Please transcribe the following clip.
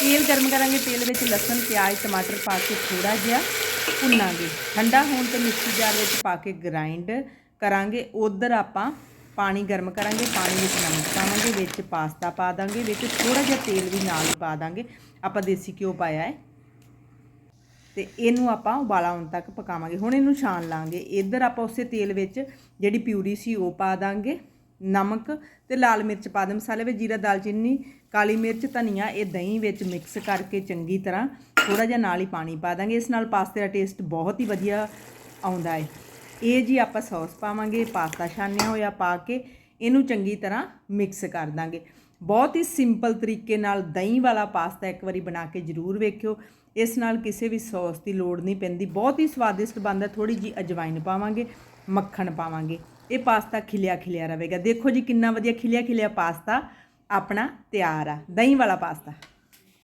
ਤੇਲ ਗਰਮ ਕਰਾਂਗੇ, ਤੇਲ ਵਿੱਚ ਲਸਣ, ਪਿਆਜ਼, ਟਮਾਟਰ ਪਾ ਕੇ ਥੋੜਾ ਜਿਹਾ ਭੁੰਨਾਂਗੇ। ਠੰਡਾ ਹੋਣ ਤੇ ਮਿਕਸੀ ਜਾਰ ਵਿੱਚ ਪਾ ਕੇ ਗ੍ਰਾਈਂਡ ਕਰਾਂਗੇ। ਉਧਰ ਆਪਾਂ ਪਾਣੀ ਗਰਮ ਕਰਾਂਗੇ, ਪਾਣੀ ਵਿੱਚ ਨਮਕ ਪਾਵਾਂਗੇ, ਵਿੱਚ ਪਾਸਤਾ ਪਾ ਦਾਂਗੇ, ਵਿੱਚ ਥੋੜਾ ਜਿਹਾ ਤੇਲ ਵੀ ਨਾਲ ਹੀ ਪਾ ਦਾਂਗੇ। ਆਪਾਂ ਦੇਸੀ ਘਿਓ ਪਾਇਆ ਹੈ। ਤੇ ਇਹਨੂੰ ਆਪਾਂ ਉਬਾਲਾ ਆਉਣ ਤੱਕ ਪਕਾਵਾਂਗੇ। ਹੁਣ ਇਹਨੂੰ ਛਾਣ ਲਾਂਗੇ। ਇੱਧਰ ਆਪਾਂ ਉਸੇ ਤੇਲ ਵਿੱਚ ਜਿਹੜੀ ਪਿਊਰੀ ਸੀ ਉਹ ਪਾ ਦਾਂਗੇ। ਨਮਕ ਤੇ ਲਾਲ ਮਿਰਚ ਪਾ ਦੇ। ਮਸਾਲੇ ਵਿੱਚ ਜੀਰਾ, ਦਾਲਚੀਨੀ, ਕਾਲੀ ਮਿਰਚ, ਧਨੀਆ, ਇਹ ਦਹੀਂ ਵਿੱਚ ਮਿਕਸ ਕਰਕੇ ਚੰਗੀ ਤਰ੍ਹਾਂ ਥੋੜਾ ਜਿਹਾ ਨਾਲ ਹੀ ਪਾਣੀ ਪਾ ਦਾਂਗੇ। ਇਸ ਨਾਲ ਪਾਸਤੇ ਦਾ ਟੇਸਟ ਬਹੁਤ ਹੀ ਵਧੀਆ ਆਉਂਦਾ ਹੈ। ਇਹ ਜੀ ਆਪਾਂ ਸੌਸ ਪਾਵਾਂਗੇ, ਪਾਸਤਾ ਛਾਨਿਆ ਹੋਇਆ ਪਾ ਕੇ ਇਹਨੂੰ ਚੰਗੀ ਤਰ੍ਹਾਂ ਮਿਕਸ ਕਰ ਦਾਂਗੇ। ਬਹੁਤ ਹੀ ਸਿੰਪਲ ਤਰੀਕੇ ਨਾਲ ਦਹੀਂ ਵਾਲਾ ਪਾਸਤਾ ਇੱਕ ਵਾਰੀ ਬਣਾ ਕੇ ਜ਼ਰੂਰ ਵੇਖਿਓ। ਇਸ ਨਾਲ ਕਿਸੇ ਵੀ ਸੌਸ ਦੀ ਲੋੜ ਨਹੀਂ ਪੈਂਦੀ। ਬਹੁਤ ਹੀ ਸਵਾਦਿਸ਼ਟ ਬਣਦਾ। ਥੋੜੀ ਜੀ ਅਜਵਾਇਨ ਪਾਵਾਂਗੇ, ਮੱਖਣ ਪਾਵਾਂਗੇ। ਇਹ ਪਾਸਤਾ ਖਿਲਿਆ ਖਿਲਿਆ ਰਹੇਗਾ। ਦੇਖੋ ਜੀ ਕਿੰਨਾ ਵਧੀਆ ਖਿਲਿਆ ਖਿਲਿਆ ਪਾਸਤਾ ਆਪਣਾ ਤਿਆਰ ਆ। ਦਹੀਂ ਵਾਲਾ ਪਾਸਤਾ।